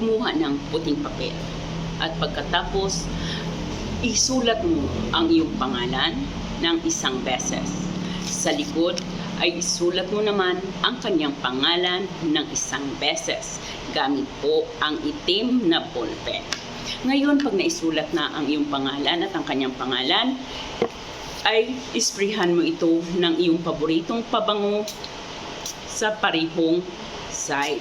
kumuha ng puting papel. At pagkatapos, isulat mo ang iyong pangalan ng isang beses. Sa likod ay isulat mo naman ang kanyang pangalan ng isang beses gamit po ang itim na ballpen. Ngayon, pag naisulat na ang iyong pangalan at ang kanyang pangalan, ay isprihan mo ito ng iyong paboritong pabango sa parihong side.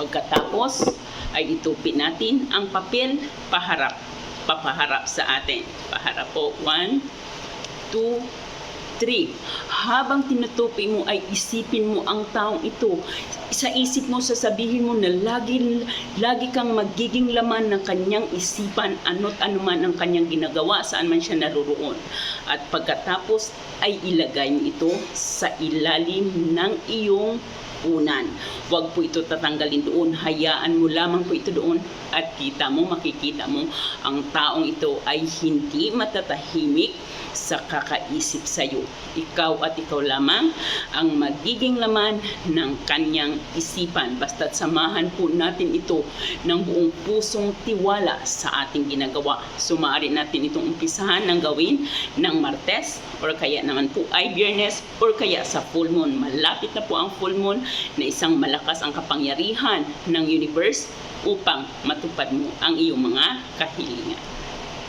Pagkatapos, ay itupi natin ang papel paharap. Papaharap sa atin. Paharap po. One, two, three. Habang tinutupi mo ay isipin mo ang taong ito. Sa isip mo, sasabihin mo na lagi, lagi kang magiging laman ng kanyang isipan, ano't ano man ang kanyang ginagawa, saan man siya naroroon. At pagkatapos ay ilagay mo ito sa ilalim ng iyong unan. Huwag po ito tatanggalin doon. Hayaan mo lamang po ito doon at kita mo, makikita mo, ang taong ito ay hindi matatahimik sa kakaisip sa iyo. Ikaw at ikaw lamang ang magiging laman ng kanyang isipan. Basta't samahan po natin ito ng buong pusong tiwala sa ating ginagawa. So maaari natin itong umpisahan ng gawin ng Martes or kaya naman po ay Biyernes or kaya sa full moon. Malapit na po ang full moon na isang malakas ang kapangyarihan ng universe upang matupad mo ang iyong mga kahilingan.